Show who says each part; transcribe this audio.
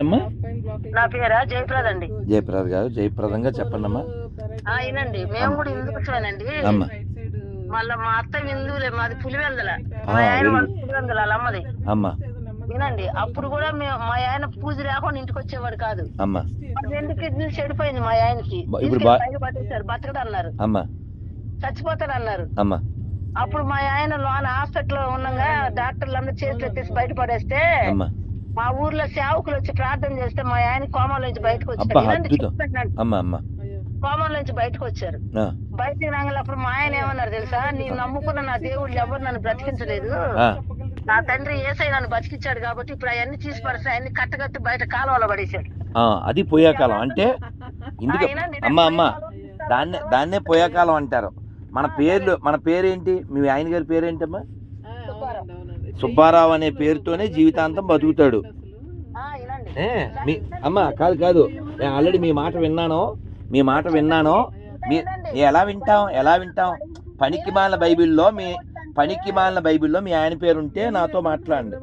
Speaker 1: అమ్మా?
Speaker 2: నా పేరా? జయప్రద అండి.
Speaker 1: జయప్రద గారు జయప్రదంగా చెప్పండి అమ్మా
Speaker 2: ఆ, ఈనండి మేము కూడా హిందువులమేనండి
Speaker 1: అమ్మ.
Speaker 2: మళ్ళా మా అత్త హిందువులే మాది పులివెందల. మా ఆయన వాళ్ళ. పులివెందల వాళ్ళ అమ్మది
Speaker 1: అమ్మ.
Speaker 2: వినండి అప్పుడు కూడా మేము మా ఆయన పూజ లేకుండా ఇంటికి వచ్చేవాడు కాదు.
Speaker 1: అమ్మ.
Speaker 2: రెండు కిడ్నీలు చెడిపోయింది మా ఆయనకి?
Speaker 1: ఇప్పుడు బా-
Speaker 2: బయట పట్టేశారు బతకడు అన్నారు.
Speaker 1: అమ్మ.
Speaker 2: చచ్చిపోతాడు అన్నారు.
Speaker 1: అమ్మ.
Speaker 2: అప్పుడు మా ఆయన లోన హాస్పిటల్ ఉండగా డాక్టర్లు అందరూ చేతులు ఎత్తేసి బయట పడేస్తే
Speaker 1: అమ్మ.
Speaker 2: మా ఊర్లో సేవకులు వచ్చి ప్రార్థన చేస్తే మా ఆయన కోమాల నుంచి బయటకు వచ్చారు. కోమాల నుంచి బయటకు వచ్చారు. బయటికి రాగల అప్పుడు మా ఆయన ఏమన్నారు తెలుసా? నేను నమ్ముకున్న నా దేవుళ్ళు ఎవరు నన్ను బ్రతికించలేదు. నా తండ్రి ఏసై నన్ను బతికించాడు కాబట్టి ఇప్పుడు అవన్నీ తీసి పడేసి అవన్నీ కట్టగట్టి బయట కాలువలో పడేశాడు.
Speaker 1: అది పోయాకాలం అంటే అమ్మ అమ్మ దాన్నే దాన్నే పోయాకాలం అంటారు. మన పేర్లు మన పేరేంటి? మీ ఆయన గారి పేరేంటమ్మా? సుబ్బారావు. అనే పేరుతోనే జీవితాంతం బతుకుతాడు. మీ అమ్మ కాదు కాదు. నేను ఆల్రెడీ మీ మాట విన్నాను మీ మాట విన్నాను మీ ఎలా వింటాం ఎలా వింటాం పనికి మాలిన బైబిల్లో మీ పనికి మాలిన బైబిల్లో మీ ఆయన పేరు ఉంటే నాతో మాట్లాడండి.